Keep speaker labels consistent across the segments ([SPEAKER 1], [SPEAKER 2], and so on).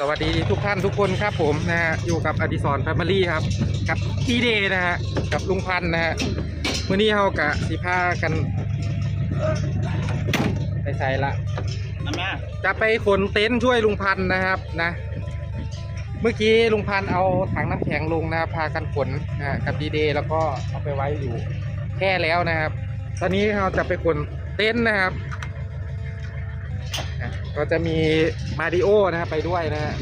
[SPEAKER 1] สวัสดีทุกท่านทุกคนครับผมนะฮะอยู่กับอดิศรแฟมิลี่ครับ กับทีเดย์นะฮะกับลุงพันธ์นะฮะมื่อนี้เรากะสิพากัน ไปใส่ละ
[SPEAKER 2] น้ำมา
[SPEAKER 1] จะไปขนเต็นท์ช่วยลุงพันธ์นะครับนะ เมื่อกี้ลุงพันธ์เอาถังน้ำแข็งลงนะครับพากันขนนะฮะกับดีเดย์แล้วก็เอาไปไว้อยู่แค่แล้วนะครับ ตอนนี้เราจะไปขนเต็นท์นะครับอะ ก็จะมีมาริโอนะครับไปด้วยนะฮะ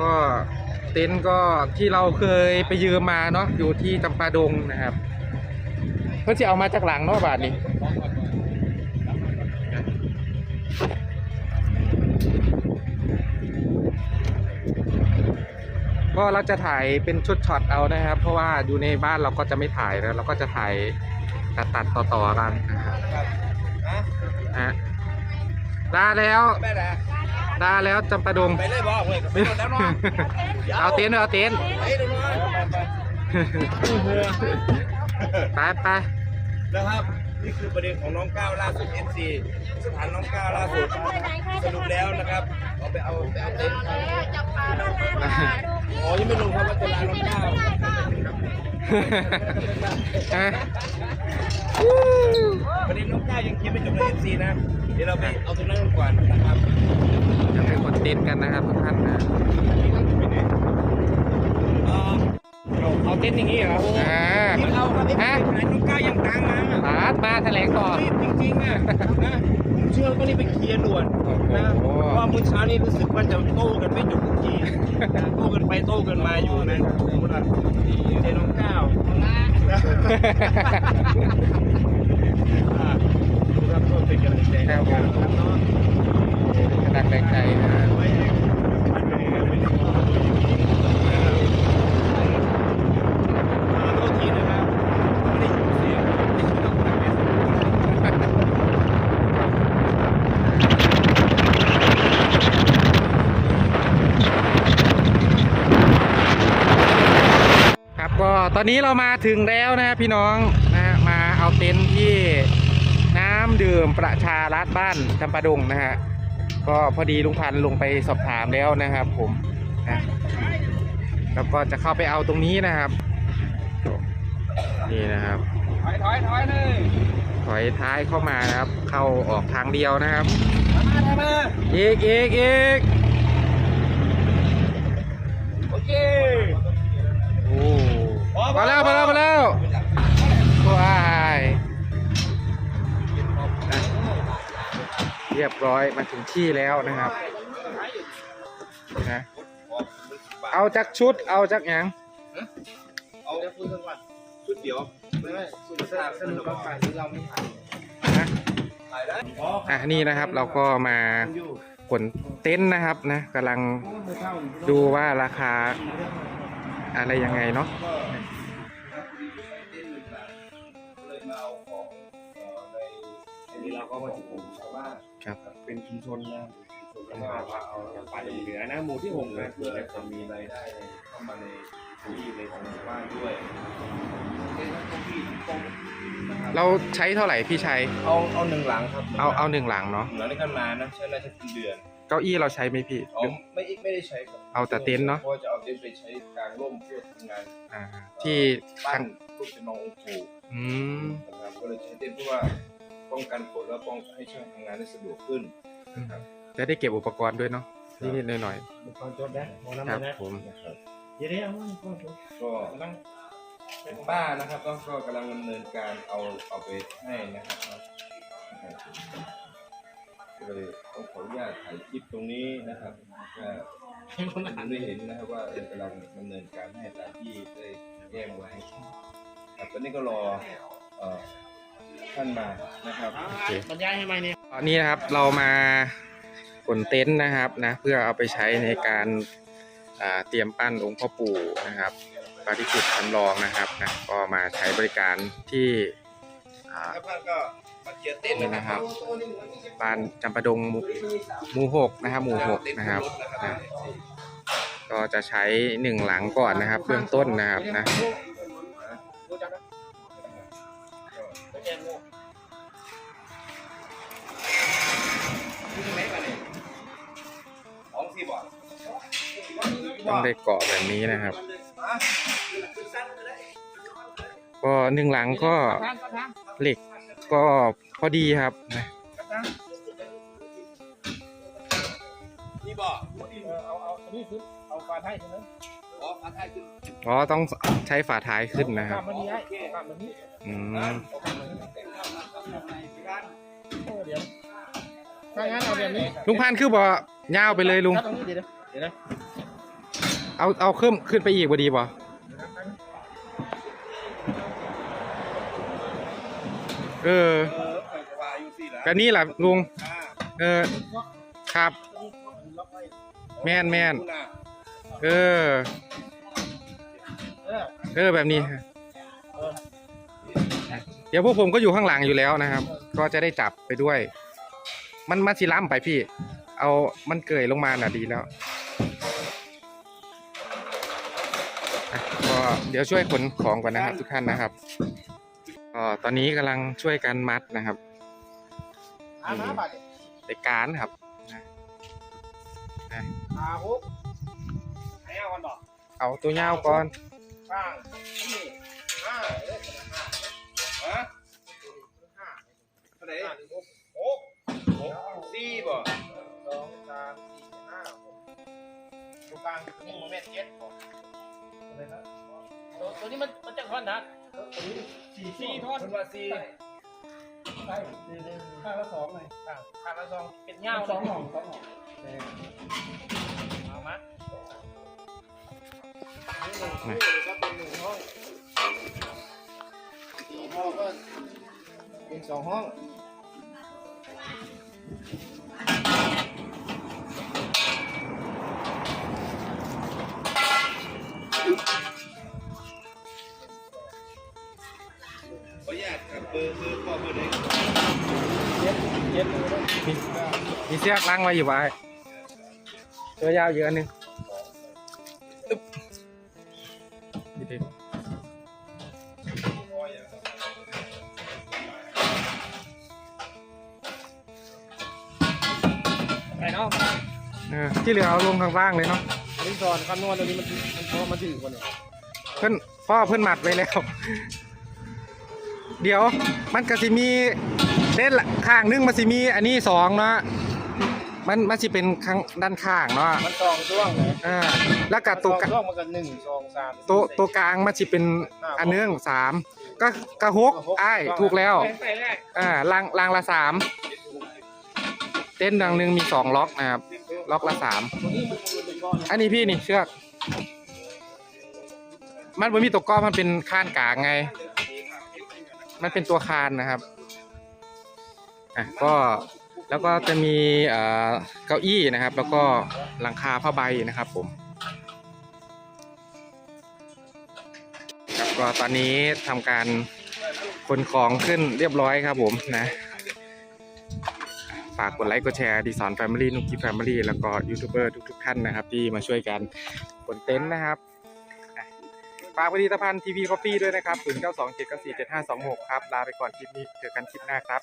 [SPEAKER 1] ก็เต็นท์ก็ที่เราเคยไปยืมมาเนาะอยู่ที่จำปาดงนะครับ เพื่อจะเอามาจากหลังเนาะบาทนี้ก็เราจะถ่ายเป็นชุดช็อตเอานะครับ เพราะว่าอยู่ในบ้านเราก็จะไม่ถ่ายนะเราก็จะถ่ายตัดตัดต่อต่อๆกันนะครับ
[SPEAKER 2] ฮะ
[SPEAKER 1] ฮะลาแล้ว
[SPEAKER 2] ไปไหน
[SPEAKER 1] ลาแล้วจำปาดง
[SPEAKER 2] ไปเลยบอกเลยไปหมดแล้วเนาะ
[SPEAKER 1] เอาเต็นท์เอาเต็นท์
[SPEAKER 2] ไปดูหน่อยไป
[SPEAKER 1] ไปไป
[SPEAKER 2] นะครับนี่คือประเด็นของน้องก้าวล่าสุด FC สถานน้องก้าวล่าสุดสรุปแล้วนะครับเอาไปเอาไปเอาเต็นท์อ๋อยังไม่ลงครับว่าจะลาน้องก้าว
[SPEAKER 1] ฮะ
[SPEAKER 2] ประเด็นน้องก้าวยังเคลียร์ไม่จบเลย FC นะ เดี๋ยวเราไปเอาตรงนั้นกันก่อนนะครับ
[SPEAKER 1] จะไปกดเต็นท์กันนะครับทุกท่านนะ
[SPEAKER 2] เอ่อเอาเต็นท์อย่างนี้เหรอ
[SPEAKER 1] อ่า
[SPEAKER 2] ที่เอาครับ
[SPEAKER 1] ฮะ
[SPEAKER 2] ไหนน้องก้าวยังตังค์นะ
[SPEAKER 1] ปาดมาแถลงต่อ
[SPEAKER 2] รีบจริงๆอะนะผมเชื่อว่าต้องรีบไปเคลียร์ด่วนนะ
[SPEAKER 1] โอ้
[SPEAKER 2] เพ
[SPEAKER 1] โห
[SPEAKER 2] ราะว่าเมื่อเช้านี้รู้สึกว่าจะโต้กันไม่จบทุกทีนะโต้กันไปโต้กันมาอยู่นะผมว่าเจน้องก้าวอ่า ครับก็เป็นกำลังใจให้กันนะครับเนาะ
[SPEAKER 1] กระดักแรงใจนะฮะ
[SPEAKER 2] ไว้ให้มันเป็นกำลังใจให้กันนะครับขอโทษทีนะครับไม่ได้ยินเสียงไม่ได้ยินต้องการเป็น
[SPEAKER 1] ครับก็ ตอนนี้เรามาถึงแล้วนะพี่น้องนะมาเอาเต็นท์ที่น้ำดื่มประชารัฐบ้านจำปาดงนะฮะก็พอดีลุงพันธุ์ลงไปสอบถามแล้วนะครับผมนะแล้วก็จะเข้าไปเอาตรงนี้นะครับ นี่นะครับ
[SPEAKER 2] ถอยถอยถอยเลย
[SPEAKER 1] ถอยท้ายเข้ามานะครับ เข้าออกทางเดียวนะครับ
[SPEAKER 2] มามามามา
[SPEAKER 1] อีกอีกอีก มาแล้วมาแล้วมาแล้วว้ายอะเรียบร้อยมาถึงที่แล้วนะครับนะเอาจากชุดเอาจากหยัง
[SPEAKER 2] เอาคุณสักวันชุดเดียวไม่ไม่สุดสนับสนุนเราขายที่เราไม่ขาย
[SPEAKER 1] นะ
[SPEAKER 2] ขายได้อ๋อ
[SPEAKER 1] อะนี่นะครับเราก็มาขนเต็นท์นะครับนะกำลังดูว่าราคาอะไรยังไงเนาะ
[SPEAKER 2] นนี้เราก็มาถึงชาวบ้าน
[SPEAKER 1] ครับ
[SPEAKER 2] เป็นชุมชนนะชุมชนก็มาเอาจากป่าเหนือนะหมู่ที่หกนะเพื่อจะมีรายได้เข้ามาในพื้นที่ในของหมู่บ้านด้วยเป็นพวกพี่ตรงนะครับ
[SPEAKER 1] เราใช้เท่าไหร่พี่ชัย
[SPEAKER 2] เอาเอาหนึ่งหลังครับ
[SPEAKER 1] เอาเอาหนึ่งหลังเนาะ
[SPEAKER 2] หลังนี้กันมานะใช้น่าจะเป็นเดือน
[SPEAKER 1] เก้าอี้เราใช้ไหมพี่
[SPEAKER 2] อ๋อไม่ไม่ได้ใช้ครับ
[SPEAKER 1] เอาแต่เต็นท์เนอะ
[SPEAKER 2] เพราะว่าจะเอาเต็นท์ไปใช้กลางร่มเพื่อทำงาน
[SPEAKER 1] อ่าที่
[SPEAKER 2] บ้า
[SPEAKER 1] ข้านง
[SPEAKER 2] ลูกเป็นน้ององค์ปู่
[SPEAKER 1] อืม
[SPEAKER 2] นะครับก็เลยใช้เต็นท์เพื่อว่า ป้องกันฝนและป้องให้ช่างทำงานได้สะดวกขึ้นนะครับ
[SPEAKER 1] จะได้เก็บอุปกรณ์ด้วยเนาะนิดๆหน่อย
[SPEAKER 2] มีความจดนะมองน้ำ
[SPEAKER 1] ๆครับ
[SPEAKER 2] นะ
[SPEAKER 1] ผม
[SPEAKER 2] นะครับเดี๋ยวเอาก็กำลังเป็นป้านะครับก็ก็กำลังดำเนินการเอาเอาไปให้นะครับก็เลยต้องขออนุญาตถ่ายคลิปตรงนี้นะครับก็ให้คนอ่านได้เห็นนะครับว่าเออกำลังดำเนินการให้ตามที่ได้แจ้งไว้ครับตอนนี้ก็รอเอ่อ ท่านมานะครับ
[SPEAKER 1] โอเค
[SPEAKER 2] บรรยายให้ไหมเนี่ย
[SPEAKER 1] ตอนนี้นะครับเรามาขนเต็นท์นะครับนะเพื่อเอาไปใช้ในการอ่าเตรียมปั้นองค์พ่อปู่นะครับปฏิจิตรจำลองนะครับนะก็มาใช้บริการที่อ่า
[SPEAKER 2] ครับท่านก็มาเคลียร์เต็นท์
[SPEAKER 1] นี่นะครับบ้านจำปาดงหมู่หมู่หกนะครับหมู่หกนะครับนะก็จะใช้หนึ่งหลังก่อนนะครับเบื้องต้นนะครับนะ ต้องได้เกาะแบบนี้นะครับ ก็หนึ่งหลังก็เหล็กก็พอดีครับนะ
[SPEAKER 2] นี่บอก
[SPEAKER 3] เอาเอาอันนี้คือเอาการให้ใช่ไหม
[SPEAKER 2] อ๋อพาไทยขึ้น
[SPEAKER 1] อ๋อต้องใช้ฝาท้ายขึ้นนะครับ
[SPEAKER 3] ข้ามมันนี้ให้ข้ามมันนี้
[SPEAKER 1] อืม
[SPEAKER 3] เออเดี๋ยวถ้างั้นเอาแบบนี้
[SPEAKER 1] ลุงพันธุ์คือบ่ยาวไปเลยลุง
[SPEAKER 3] ถ้าตรงนี้เดี๋ยวนะเดี๋ยวนะ
[SPEAKER 1] เอาเอาขึ้นขึ้นไปอีกบ่ดีบ่เออ
[SPEAKER 2] เออเปิดกระบาอยู่สิละ
[SPEAKER 1] ก็นี่แหละลุง
[SPEAKER 2] อ่า
[SPEAKER 1] เออ ครับ แม่นแม่น
[SPEAKER 2] คุณน่ะ
[SPEAKER 1] เออ
[SPEAKER 3] เออ
[SPEAKER 1] เออแบบนี้ฮะเดี๋ยวพวกผมก็อยู่ข้างหลังอยู่แล้วนะครับ ก็จะได้จับไปด้วย มันมาสิล้ำไปพี่ เอามันเกยลงมาน่ะดีแล้วอะก็เดี๋ยวช่วยขนของก่อนนะครับ ทุกท่านนะครับก็ตอนนี้กำลังช่วยกันมัดนะครับ
[SPEAKER 3] อาหาบาท
[SPEAKER 1] ในการครับ
[SPEAKER 3] อาฮุก ให้เอาก่อนบอก
[SPEAKER 1] เอาตัวยาวก่อน
[SPEAKER 3] ข้างนี่ห้าเอ้ยห้า
[SPEAKER 2] ฮะ
[SPEAKER 3] ห้า
[SPEAKER 2] เท่าไหร่
[SPEAKER 3] ห้าหนึ่งหก
[SPEAKER 2] หกหกสี่บ่
[SPEAKER 3] สองสามสี่ห้าหกตรงกลางนี่โมเมนต์เจ็ดบอกอะไรนะตัวตัวนี้มันมันจะท่อนนะตัวนี้สี่สี่ท่อน
[SPEAKER 2] คนว่าสี่
[SPEAKER 3] ใช่ข้างละสองเลยข้างข้างละสองเป็นเงาสองห่องสองห่องเอามาห นึ่งคู่ก็เป็นหนึ่งห้องสี่ห้องก็เป็นสองห้อง
[SPEAKER 2] ขออนุญาตครับเบอร์เบอร์พ่อเบอร์ไหน
[SPEAKER 3] เจ็ดเจ็ดเลย
[SPEAKER 1] มีมีเสื้อล้างไว้อยู่ไว้ตัวยาวเยอะนึง อึ๊บนี่ดิ
[SPEAKER 3] ไอ้เนาะ
[SPEAKER 1] เออที่เหลือเอาลงข้างล่างเลยเนาะ
[SPEAKER 3] อันนี้สอนคำนวณตัวนี้มันมันเพราะมันถือกว่าเนี่ย
[SPEAKER 1] เพิ่นพ่อเพิ่นหมัดไว้แล้ว เดี๋ยวมันก็สิมีเด่นละข้างหนึงมันสิมีอันนี้สองเนาะ มันมันสิเป็นข้างด้านข้างเนาะ
[SPEAKER 3] มันสองช่วงเลย
[SPEAKER 1] อ่าแล้วก็ตัวกลาง
[SPEAKER 3] ช่วงมันก็หนึ่งสองสาม
[SPEAKER 1] ตัวตัวกลางมันสิเป็นอันหนึงสามก็กระหกอ้ายถูกแล้ว
[SPEAKER 3] ไปแรก
[SPEAKER 1] อ่าล่างล่างละสามเต้นดังหนึ่งมีสองล็อกนะครับล็อกละสาม
[SPEAKER 3] ตัวนี้มันคือเป็นก้อน
[SPEAKER 1] อันนี้พี่นี่เชือก มันไม่มีตัวก้อนมันเป็นข้านกลางไง มันเป็นตัวคานนะครับอะก็ แล้วก็จะมีเก้าอี้นะครับ แล้วก็หลังคาผ้าใบนะครับผมครับก็ตอนนี้ทำการขนของขึ้นเรียบร้อยครับผมนะฝากกดไลค์กดแชร์ดีสอนแฟมิลี่นุกกี้แฟมิลี่แล้วก็ยูทูบเบอร์ทุกๆท่านนะครับ ที่มาช่วยกันขนเต็นท์นะครับฝากผลิตภัณฑ์ทีวีคอฟฟี่ด้วยนะครับ 0 9 2 7 9 4 7 5 2 6 ครับ ลาไปก่อนคลิปนี้ เจอกันคลิปหน้าครับ